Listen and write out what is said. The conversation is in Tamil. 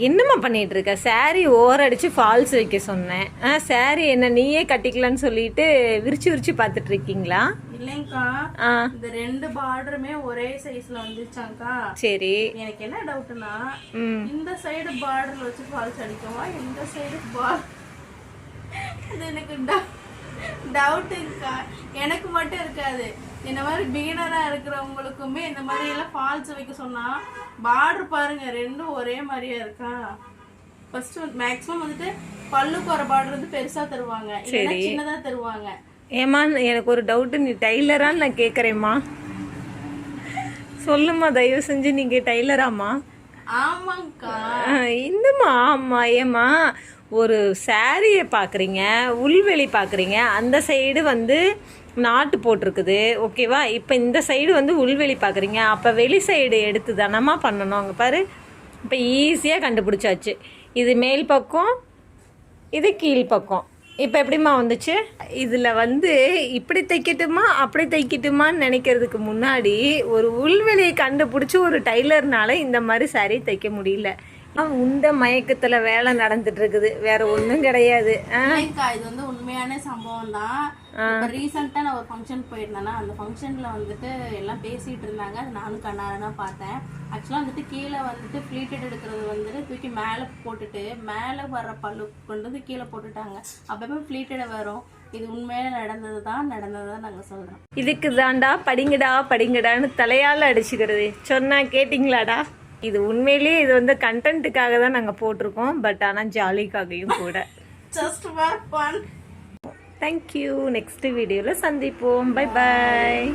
என்னம்மா பண்ணிட்டு இருக்க saree ஓரடிச்சு ஃபால்ஸ் வைக்க சொன்னேன். ஆ saree என்ன நீயே கட்டிக்கலான்னு சொல்லிட்டு விரிச்சு விரிச்சு பார்த்துட்டு இருக்கீங்களா இல்லைங்கக்கா ஆ. இந்த ரெண்டு பார்டருமே ஒரே சைஸ்ல வந்துச்சாங்க்கா சரி. எனக்கு என்ன டவுட்னா இந்த சைடு பார்டர்ல வச்சு ஃபால்ஸ் அடிக்கவா? இந்த சைடு பார் இது எனக்கு டவுட்டுங்கக்கா எனக்கு மட்டும் இருக்காது. இந்த மாதிரி பிகினரா இருக்கிறவங்களுக்குமே இந்த மாதிரி எல்லாம் ஃபால்ஸ் வைக்க சொன்னா பார்டர் பாருங்க ரெண்டும் ஒரே மாதிரியா இருக்கா? ஃபர்ஸ்ட் மேக்ஸிமம் வந்துட்டு பல்லுக்கு ஒரு பார்டர் வந்து பெருசா தருவாங்க. இல்லைன்னா சின்னதா தருவாங்க. ஏம்மா எனக்கு ஒரு டவுட்டு நீ டைலரான்னு நான் கேட்குறேம்மா சொல்லுமா தயவு செஞ்சு. நீங்க டைலராம்மா. ஆமாங்கக்கா ஆமாம் ஆமா ஏம்மா. ஒரு சாரியை பார்க்குறீங்க உள்வெளி பார்க்குறீங்க அந்த சைடு வந்து நாட்டு போட்டிருக்குது ஓகேவா இப்போ இந்த சைடு வந்து உள்வெளி பார்க்குறீங்க அப்போ வெளி சைடு எடுத்து தானம்மா பண்ணணும் அங்கே பாரு. இப்போ ஈஸியாக கண்டுபிடிச்சாச்சு. இது மேல் பக்கம் இது கீழ் பக்கம். இப்போ எப்படிம்மா வந்துச்சு? இதில் வந்து இப்படி தைக்கட்டுமா அப்படி தைக்கட்டுமான்னு நினைக்கிறதுக்கு முன்னாடி ஒரு உள்வெளியை கண்டுபிடிச்சி ஒரு டைலர்னால இந்த மாதிரி saree தைக்க முடியல. உண்ட மயக்கத்தில் வேலை நடந்துட்டு இருக்குது வேற ஒன்றும் கிடையாது. இது வந்து உண்மையான சம்பவம் தான் ரீசெண்டா நான் ஒரு ஃபங்க்ஷன் போயிருந்தேன்னா அந்த ஃபங்க்ஷன்ல வந்துட்டு எல்லாம் பேசிட்டு இருந்தாங்க. அது நானும் கண்ணார தான் பார்த்தேன். ஆக்சுவலா வந்துட்டு கீழே வந்துட்டு ஃபிளீட்டட் எடுக்கிறது வந்துட்டு தூக்கி மேல போட்டுட்டு மேல வர்ற பல்லு கொண்டு வந்து கீழே போட்டுட்டாங்க. அப்பவே ஃபிளீட்டட வரும். இது உண்மையில நடந்தது தான் நடந்தது நாங்க சொல்றோம். இதுக்கு தாண்டா படிங்கடா படிங்கடான்னு தலையால் அடிச்சுக்கிறது. சொன்னா கேட்டிங்களாடா? இது உண்மையிலேயே இது வந்து கண்டென்ட்டுக்காக தான் நாங்கள் போட்டிருக்கோம் பட் ஆனால் ஜாலிக்காகவும் கூட. Just for fun thank you next வீடியோவில் சந்திப்போம். Bye bye